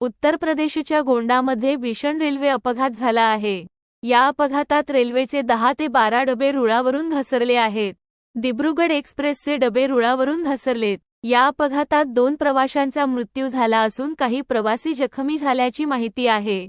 उत्तर प्रदेशच्या गोंडामध्ये भीषण रेल्वे अपघात झाला आहे. या अपघातात रेल्वेचे दहा ते बारा डबे रुळावरून घसरले आहेत. दिब्रुगड एक्सप्रेसचे डबे रुळावरून घसरलेत. या अपघातात दोन प्रवाशांचा मृत्यू झाला असून काही प्रवासी जखमी झाल्याची माहिती आहे.